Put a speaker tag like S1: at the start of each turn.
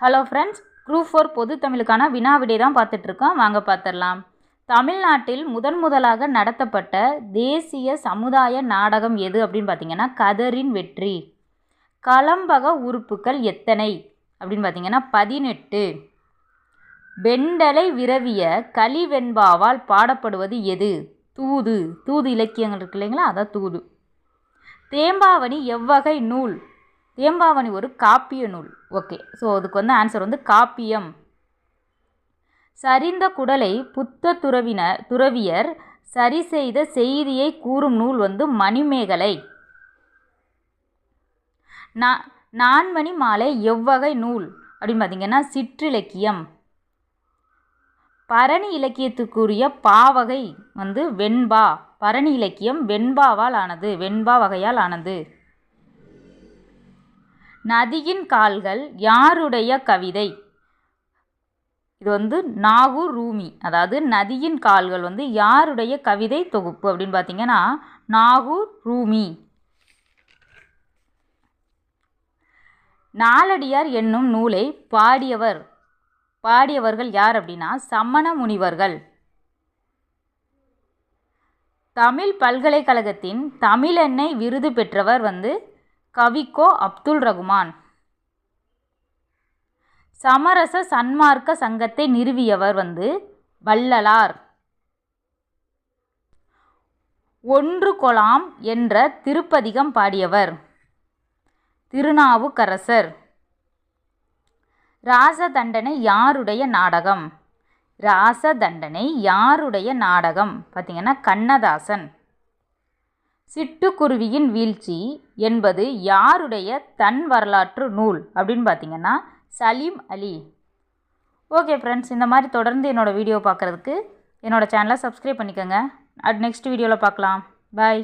S1: Hello friends group four பொது தமிழுக்கான வினா விடை தான் பார்த்துட்ருக்கோம். வாங்க பார்த்துடலாம். தமிழ்நாட்டில் முதன் முதலாக நடத்தப்பட்ட தேசிய சமுதாய நாடகம் எது அப்படின்னு பார்த்தீங்கன்னா கதரின் வெற்றி. களம்பக உறுப்புகள் எத்தனை அப்படின்னு பார்த்தீங்கன்னா பதினெட்டு. வெண்டலை விரவிய கலிவெண்பாவால் பாடப்படுவது எது? தூது. தூது இலக்கியங்கள் இருக்கு இல்லைங்களா? அதான் தூது. தேம்பாவணி எவ்வகை நூல்? தேம்பாவணி ஒரு காப்பிய நூல். ஓகே ஸோ அதுக்கு வந்து ஆன்சர் வந்து காப்பியம். சரிந்த குடலை புத்த துறவின துறவியர் சரி செய்த செய்தியை கூறும் நூல் வந்து மணிமேகலை. நான்மணி மாலை எவ்வகை நூல்? அப்படின்னு பார்த்தீங்கன்னா சிற்றிலக்கியம். பரணி இலக்கியத்துக்குரிய பாவகை வந்து வெண்பா. பரணி இலக்கியம் வெண்பாவால் ஆனது வெண்பா வகையால் ஆனது. நதியின் கால்கள் யாருடைய கவிதை? இது வந்து நாகூர் ரூமி. அதாவது நதியின் கால்கள் வந்து யாருடைய கவிதை தொகுப்பு அப்படின்னு பார்த்தீங்கன்னா நாகூர் ரூமி. நாலடியார் என்னும் நூலை பாடியவர் பாடியவர்கள் யார் அப்படின்னா சமண முனிவர்கள். தமிழ் பல்கலைக்கழகத்தின் தமிழெண்ணெய் விருது பெற்றவர் வந்து கவிக்கோ அப்துல் ரகுமான். சமரச சன்மார்க்க சங்கத்தை நிறுவியவர் வந்து வள்ளலார். ஒன்று கொலாம் என்ற திருப்பதிகம் பாடியவர். திருநாவுக்கரசர். ராசதண்டனை யாருடைய நாடகம்? ராசதண்டனை யாருடைய நாடகம்? பார்த்திங்கன்னா கண்ணதாசன். சிட்டுக்குருவியின் வீழ்ச்சி என்பது யாருடைய தன் வரலாற்று நூல் அப்படின்னு பார்த்தீங்கன்னா சலீம் அலி. ஓகே ஃப்ரெண்ட்ஸ் இந்த மாதிரி தொடர்ந்து என்னோடய வீடியோ பார்க்குறதுக்கு என்னோடய சேனலை சப்ஸ்கிரைப் பண்ணிக்கோங்க. அட் நெக்ஸ்ட் வீடியோவில் பார்க்கலாம். பாய்